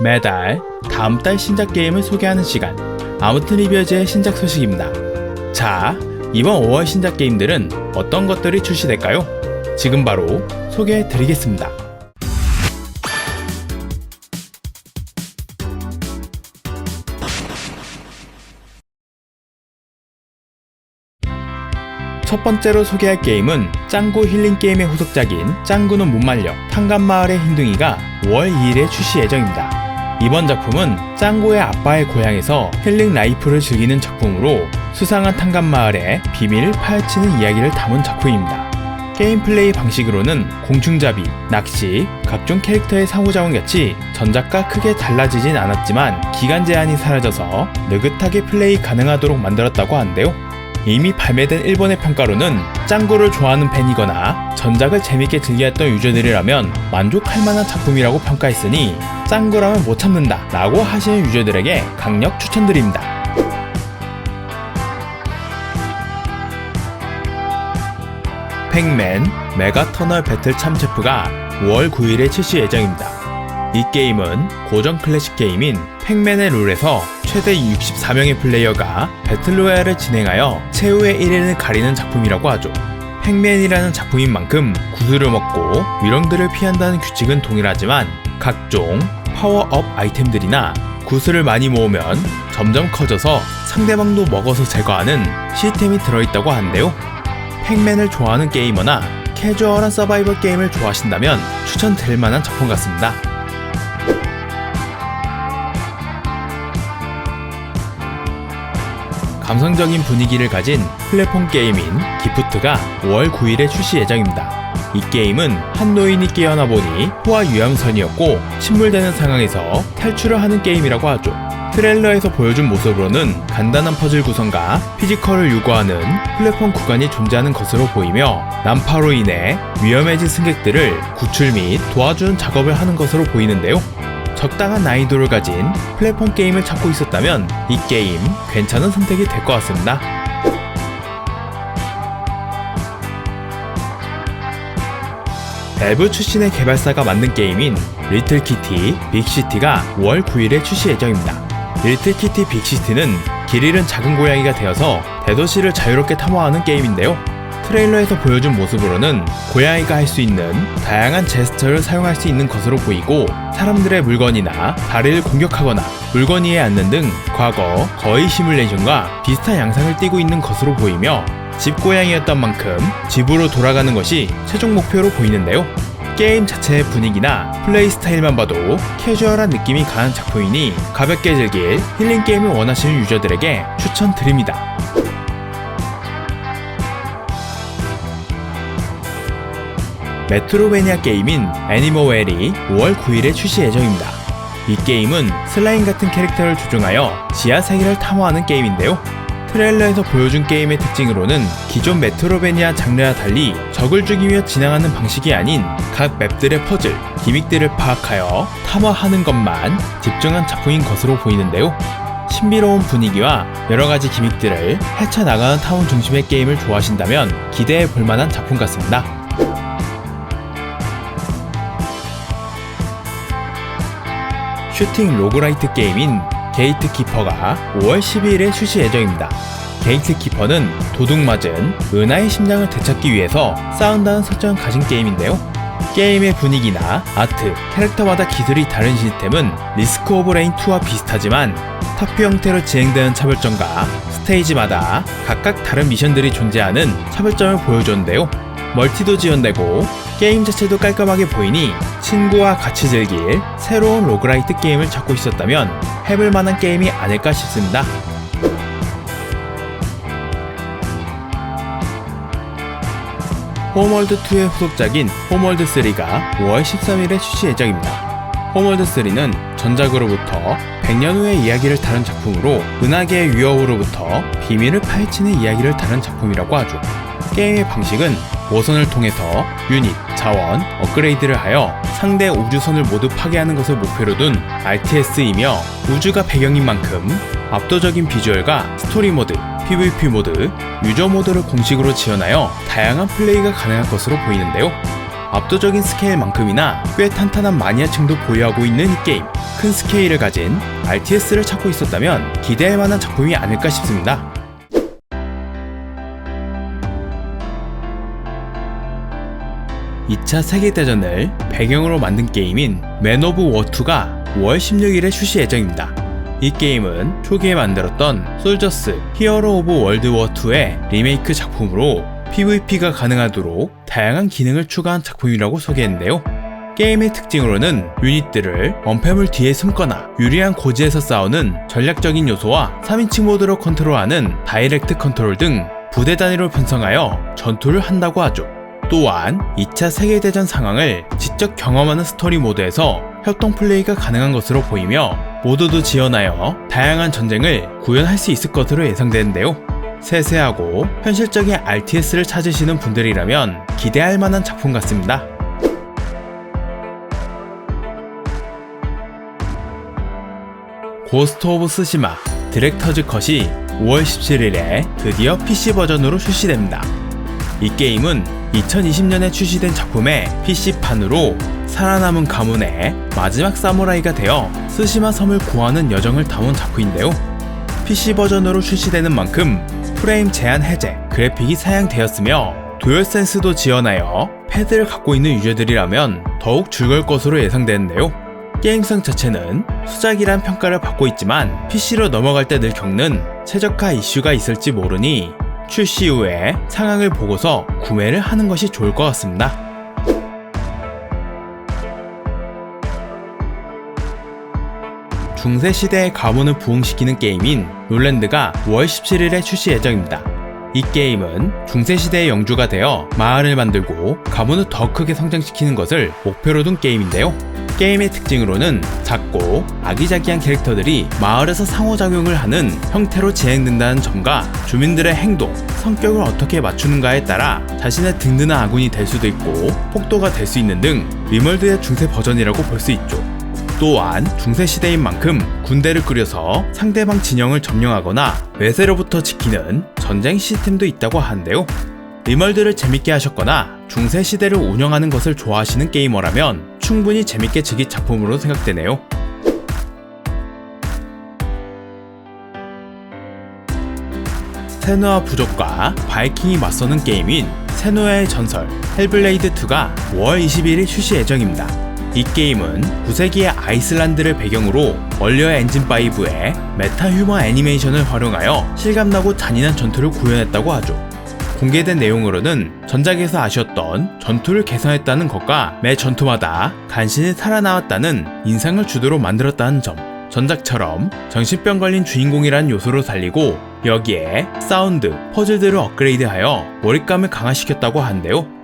매달 다음 달 신작 게임을 소개하는 시간 아무튼 리뷰어즈의 신작 소식입니다. 자, 이번 5월 신작 게임들은 어떤 것들이 출시될까요? 지금 바로 소개해 드리겠습니다. 첫 번째로 소개할 게임은 짱구 힐링 게임의 후속작인 짱구는 못 말려 탄감마을의 흰둥이가 5월 2일에 출시 예정입니다. 이번 작품은 짱구의 아빠의 고향에서 힐링 라이프를 즐기는 작품으로 수상한 탄감 마을의 비밀을 파헤치는 이야기를 담은 작품입니다. 게임 플레이 방식으로는 공중잡이, 낚시, 각종 캐릭터의 상호작용같이 전작과 크게 달라지진 않았지만 기간 제한이 사라져서 느긋하게 플레이 가능하도록 만들었다고 하는데요. 이미 발매된 일본의 평가로는 짱구를 좋아하는 팬이거나 전작을 재밌게 즐겼던 유저들이라면 만족할 만한 작품이라고 평가했으니 짱구라면 못 참는다 라고 하시는 유저들에게 강력 추천드립니다. 팩맨 메가터널 배틀 참체프가 5월 9일에 출시 예정입니다. 이 게임은 고전 클래식 게임인 팩맨의 룰에서 최대 64명의 플레이어가 배틀로얄을 진행하여 최후의 1인을 가리는 작품이라고 하죠. 팩맨이라는 작품인 만큼 구슬을 먹고 위령들을 피한다는 규칙은 동일하지만 각종 파워업 아이템들이나 구슬을 많이 모으면 점점 커져서 상대방도 먹어서 제거하는 시스템이 들어있다고 하는데요. 팩맨을 좋아하는 게이머나 캐주얼한 서바이벌 게임을 좋아하신다면 추천될 만한 작품 같습니다. 감성적인 분위기를 가진 플랫폼 게임인 기프트가 5월 9일에 출시 예정입니다. 이 게임은 한 노인이 깨어나 보니 포화 유람선이었고 침몰되는 상황에서 탈출을 하는 게임이라고 하죠. 트레일러에서 보여준 모습으로는 간단한 퍼즐 구성과 피지컬을 요구하는 플랫폼 구간이 존재하는 것으로 보이며 난파로 인해 위험해진 승객들을 구출 및 도와주는 작업을 하는 것으로 보이는데요. 적당한 난이도를 가진 플랫폼 게임을 찾고 있었다면 이 게임 괜찮은 선택이 될 것 같습니다. 밸브 출신의 개발사가 만든 게임인 리틀 키티 빅시티가 5월 9일에 출시 예정입니다. 리틀 키티 빅시티는 길 잃은 작은 고양이가 되어서 대도시를 자유롭게 탐험하는 게임인데요. 트레일러에서 보여준 모습으로는 고양이가 할 수 있는 다양한 제스처를 사용할 수 있는 것으로 보이고 사람들의 물건이나 다리를 공격하거나 물건 위에 앉는 등 과거 거의 시뮬레이션과 비슷한 양상을 띠고 있는 것으로 보이며 집고양이였던 만큼 집으로 돌아가는 것이 최종 목표로 보이는데요. 게임 자체의 분위기나 플레이 스타일만 봐도 캐주얼한 느낌이 강한 작품이니 가볍게 즐길 힐링 게임을 원하시는 유저들에게 추천드립니다. 메트로베니아 게임인 애니모웰이 5월 9일에 출시 예정입니다. 이 게임은 슬라임 같은 캐릭터를 조종하여 지하 세계를 탐험하는 게임인데요. 트레일러에서 보여준 게임의 특징으로는 기존 메트로베니아 장르와 달리 적을 죽이며 진행하는 방식이 아닌 각 맵들의 퍼즐, 기믹들을 파악하여 탐험하는 것만 집중한 작품인 것으로 보이는데요. 신비로운 분위기와 여러 가지 기믹들을 헤쳐나가는 타운 중심의 게임을 좋아하신다면 기대해 볼 만한 작품 같습니다. 슈팅 로그라이트 게임인 게이트 키퍼가 5월 12일에 출시 예정입니다. 게이트 키퍼는 도둑 맞은 은하의 심장을 되찾기 위해서 싸운다는 설정을 가진 게임인데요. 게임의 분위기나 아트, 캐릭터마다 기술이 다른 시스템은 리스크 오브 레인 2와 비슷하지만 타프 형태로 진행되는 차별점과 스테이지마다 각각 다른 미션들이 존재하는 차별점을 보여줬는데요. 멀티도 지원되고 게임 자체도 깔끔하게 보이니 친구와 같이 즐길 새로운 로그라이트 게임을 찾고 있었다면 해볼 만한 게임이 아닐까 싶습니다. 홈월드2의 후속작인 홈월드3가 5월 13일에 출시 예정입니다. 홈월드3는 전작으로부터 100년 후의 이야기를 다룬 작품으로 은하계의 위협으로부터 비밀을 파헤치는 이야기를 다룬 작품이라고 하죠. 게임의 방식은 모선을 통해서 유닛, 자원, 업그레이드를 하여 상대 우주선을 모두 파괴하는 것을 목표로 둔 RTS이며 우주가 배경인 만큼 압도적인 비주얼과 스토리 모드, PVP 모드, 유저 모드를 공식으로 지원하여 다양한 플레이가 가능할 것으로 보이는데요. 압도적인 스케일만큼이나 꽤 탄탄한 마니아층도 보유하고 있는 이 게임. 큰 스케일을 가진 RTS를 찾고 있었다면 기대할 만한 작품이 아닐까 싶습니다. 2차 세계대전을 배경으로 만든 게임인 맨 오브 워2가 5월 16일에 출시 예정입니다. 이 게임은 초기에 만들었던 솔저스 히어로 오브 월드 워2의 리메이크 작품으로 PVP가 가능하도록 다양한 기능을 추가한 작품이라고 소개했는데요. 게임의 특징으로는 유닛들을 원패물 뒤에 숨거나 유리한 고지에서 싸우는 전략적인 요소와 3인칭 모드로 컨트롤하는 다이렉트 컨트롤 등 부대 단위로 편성하여 전투를 한다고 하죠. 또한 2차 세계대전 상황을 직접 경험하는 스토리 모드에서 협동 플레이가 가능한 것으로 보이며 모두도 지원하여 다양한 전쟁을 구현할 수 있을 것으로 예상되는데요. 세세하고 현실적인 RTS를 찾으시는 분들이라면 기대할 만한 작품 같습니다. 고스트 오브 스시마 디렉터즈 컷이 5월 17일에 드디어 PC 버전으로 출시됩니다. 이 게임은 2020년에 출시된 작품의 PC판으로 살아남은 가문의 마지막 사무라이가 되어 스시마 섬을 구하는 여정을 담은 작품인데요. PC 버전으로 출시되는 만큼 프레임 제한 해제, 그래픽이 사양되었으며 듀얼센스도 지원하여 패드를 갖고 있는 유저들이라면 더욱 즐거울 것으로 예상되는데요. 게임성 자체는 수작이란 평가를 받고 있지만 PC로 넘어갈 때 늘 겪는 최적화 이슈가 있을지 모르니 출시 후에 상황을 보고서 구매를 하는 것이 좋을 것 같습니다. 중세 시대의 가문을 부흥시키는 게임인 롤랜드가 5월 17일에 출시 예정입니다. 이 게임은 중세 시대의 영주가 되어 마을을 만들고 가문을 더 크게 성장시키는 것을 목표로 둔 게임인데요. 게임의 특징으로는 작고 아기자기한 캐릭터들이 마을에서 상호작용을 하는 형태로 진행된다는 점과 주민들의 행동, 성격을 어떻게 맞추는가에 따라 자신의 든든한 아군이 될 수도 있고 폭도가 될 수 있는 등 리멀드의 중세 버전이라고 볼 수 있죠. 또한 중세시대인 만큼 군대를 꾸려서 상대방 진영을 점령하거나 외세로부터 지키는 전쟁 시스템도 있다고 하는데요. 리멀드를 재밌게 하셨거나 중세 시대를 운영하는 것을 좋아하시는 게이머라면 충분히 재밌게 즐길 작품으로 생각되네요. 세노아 부족과 바이킹이 맞서는 게임인 세노아의 전설 헬블레이드 2가 5월 22일 출시 예정입니다. 이 게임은 9세기의 아이슬란드를 배경으로 얼리어 엔진5의 메타 휴머 애니메이션을 활용하여 실감나고 잔인한 전투를 구현했다고 하죠. 공개된 내용으로는 전작에서 아쉬웠던 전투를 개선했다는 것과 매 전투마다 간신히 살아나왔다는 인상을 주도로 만들었다는 점. 전작처럼 정신병 걸린 주인공이라는 요소를 살리고 여기에 사운드, 퍼즐들을 업그레이드하여 몰입감을 강화시켰다고 하는데요.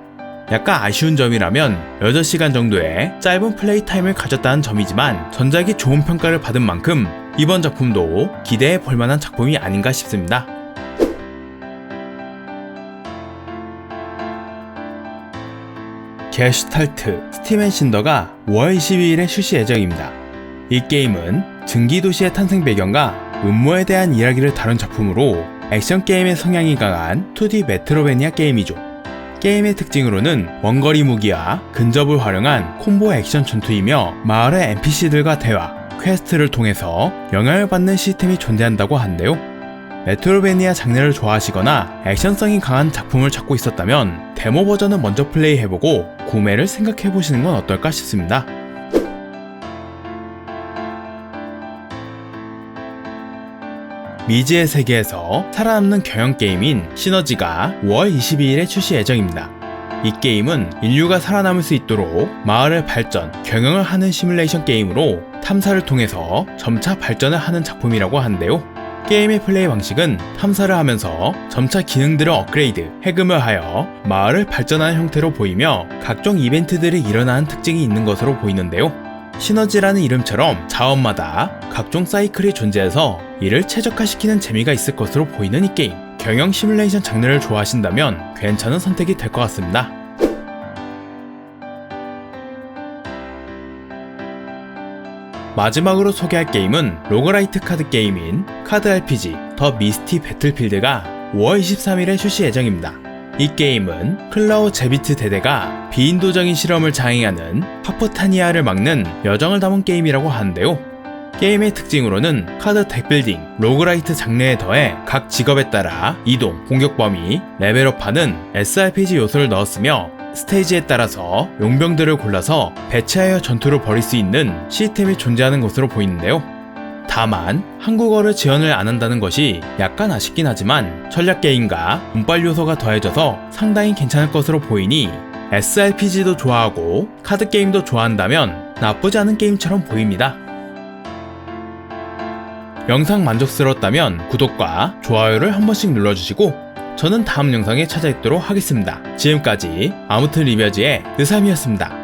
약간 아쉬운 점이라면 6시간 정도의 짧은 플레이 타임을 가졌다는 점이지만 전작이 좋은 평가를 받은 만큼 이번 작품도 기대해 볼 만한 작품이 아닌가 싶습니다. 게슈탈트 스티븐 신더가 5월 22일에 출시 예정입니다. 이 게임은 증기도시의 탄생 배경과 음모에 대한 이야기를 다룬 작품으로 액션 게임의 성향이 강한 2D 메트로베니아 게임이죠. 게임의 특징으로는 원거리 무기와 근접을 활용한 콤보 액션 전투이며 마을의 NPC들과 대화, 퀘스트를 통해서 영향을 받는 시스템이 존재한다고 하는데요. 메트로베니아 장르를 좋아하시거나 액션성이 강한 작품을 찾고 있었다면 데모 버전을 먼저 플레이해보고 구매를 생각해보시는 건 어떨까 싶습니다. 미지의 세계에서 살아남는 경영 게임인 시너지가 5월 22일에 출시 예정입니다. 이 게임은 인류가 살아남을 수 있도록 마을을 발전, 경영을 하는 시뮬레이션 게임으로 탐사를 통해서 점차 발전을 하는 작품이라고 하는데요. 게임의 플레이 방식은 탐사를 하면서 점차 기능들을 업그레이드, 해금을 하여 마을을 발전하는 형태로 보이며 각종 이벤트들이 일어나는 특징이 있는 것으로 보이는데요. 시너지라는 이름처럼 자원마다 각종 사이클이 존재해서 이를 최적화시키는 재미가 있을 것으로 보이는 이 게임. 경영 시뮬레이션 장르를 좋아하신다면 괜찮은 선택이 될 것 같습니다. 마지막으로 소개할 게임은 로그라이트 카드 게임인 카드 RPG 더 미스티 배틀필드가 5월 23일에 출시 예정입니다. 이 게임은 클라우 제비트 대대가 비인도적인 실험을 자행하는 파프타니아를 막는 여정을 담은 게임이라고 하는데요. 게임의 특징으로는 카드 덱빌딩, 로그라이트 장르에 더해 각 직업에 따라 이동, 공격 범위, 레벨업하는 SRPG 요소를 넣었으며 스테이지에 따라서 용병들을 골라서 배치하여 전투를 벌일 수 있는 시스템이 존재하는 것으로 보이는데요. 다만 한국어를 지원을 안 한다는 것이 약간 아쉽긴 하지만 전략 게임과 운빨 요소가 더해져서 상당히 괜찮을 것으로 보이니 SRPG도 좋아하고 카드 게임도 좋아한다면 나쁘지 않은 게임처럼 보입니다. 영상 만족스러웠다면 구독과 좋아요를 한 번씩 눌러주시고 저는 다음 영상에 찾아뵙도록 하겠습니다. 지금까지 아무튼 리뷰지의 느삼이었습니다.